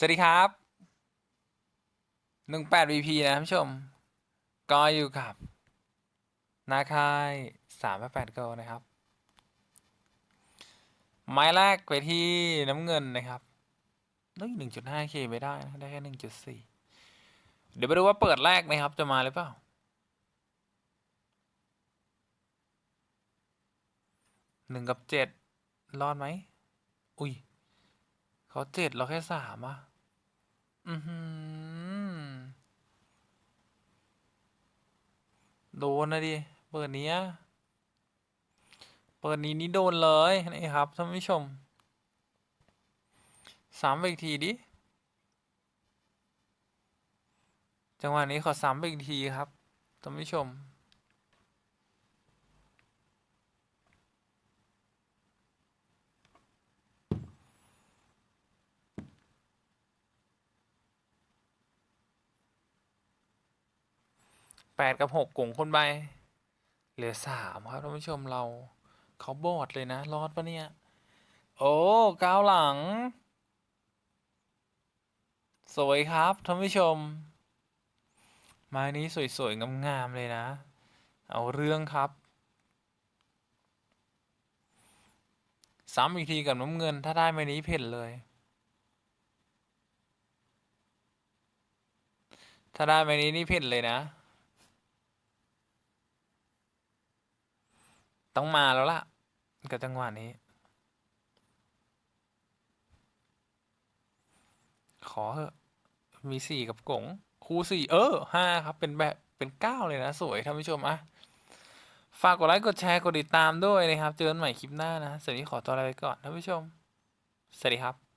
สวัสดีครับหนึ่งแปด VP นะท่านผู้ชม ก็อยู่กับ นาคายสามแปดเกนะครับ ไม้แรกไปที่น้ำเงินนะครับนึกหนึ่งจุดห้าเคไม่ได้นะ ได้แค่หนึ่งจุดสี่เดี๋ยวไปดูว่าเปิดแรกนะครับ จะมาหรือเปล่า หนึ่งกับเจ็ดรอดไหม อุ้ย เขาเจ็ดเราแค่สามอะ อือหือ โดนนะดิ เปิดเนี้ย เปิดนี้นี่โดนเลยนี่ครับท่านผู้ชม สามไปอีกทีดิ จังหวะนี้ขอสามไปอีกทีครับท่านผู้ชม แปดกับหกกงคนไปเหลือสามครับท่านผู้ชมเราเขาบอดเลยนะรอดปะเนี่ย โอ้ก้าวหลัง สวยครับท่านผู้ชม ไม้นี้สวย ๆ งาม ๆ เลยนะ เอาเรื่องครับซ้ำอีกทีกับน้ำเงินถ้าได้ไม้นี้เพ่นเลย ถ้าได้ไม้นี้นี่เพ่นเลยนะ ต้องมาแล้วล่ะกับจังหวะนี้ ขอเถอะมีสี่กับกงคูสี่เออห้าครับ เป็นแบบเป็นเก้าเลยนะ สวยท่านผู้ชมอะฝากกดไลค์ กดแชร์ กดติดตามด้วยนะครับ เจอกันใหม่คลิปหน้านะสวัสดีขอตัวลาไปก่อนท่านผู้ชม สวัสดีครับ